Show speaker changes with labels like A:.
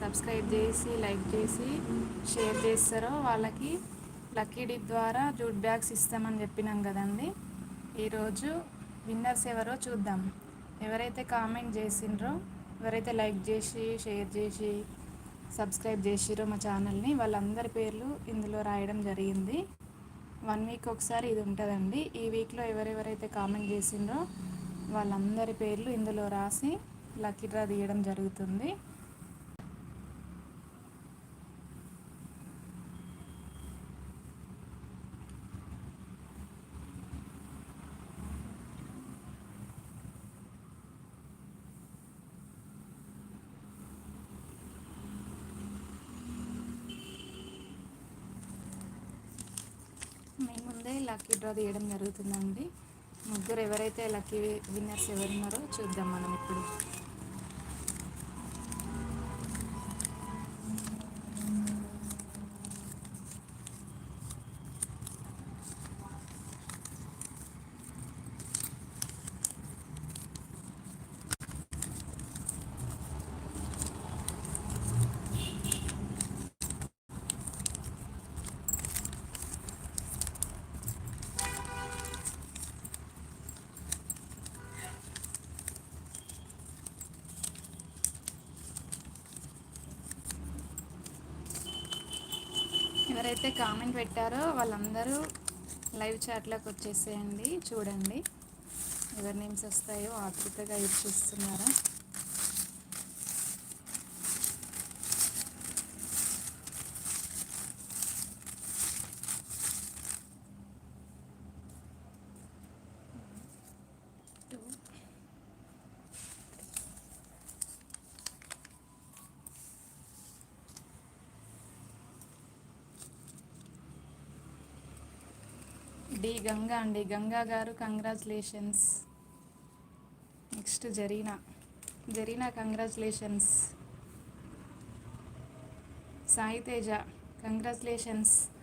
A: Subscribe చేసి like చేసి share చేస్తారో వాళ్ళకి లక్కీ డిప్ ద్వారా జూట్ బ్యాగ్స్ ఇస్తామని చెప్పినాం కదండి. ఈరోజు విన్నర్స్ ఎవరో చూద్దాం. ఎవరైతే కామెంట్ చేసిండ్రో ఎవరైతే లైక్ చేసి షేర్ చేసి సబ్స్క్రైబ్ చేసిరో మా ఛానల్ని వాళ్ళందరి పేర్లు ఇందులో రాయడం జరిగింది. వన్ వీక్ ఒకసారి ఇది ఉంటుందండి. ఈ వీక్లో ఎవరెవరైతే కామెంట్ చేసిండ్రో వాళ్ళందరి పేర్లు ఇందులో రాసి లక్కీ డ్రా తీయడం జరుగుతుంది. మీ ముందే లక్కీ డ్రా తీయడం జరుగుతుందండి. ముగ్గురు ఎవరైతే లక్కీ విన్నర్స్ ఎవరున్నారో చూద్దాం మనం ఇప్పుడు. ఎవరైతే కామెంట్ పెట్టారో వాళ్ళందరూ లైవ్ చాట్లోకి వచ్చేసేయండి చూడండి. ఎవరి నేమ్స్ వస్తాయో ఆతృతగా ఇచ్చిస్తున్నారా డి గంగా అండి. గంగా గారు congratulations. Next Zarina. Zarina congratulations. Sai Teja congratulations.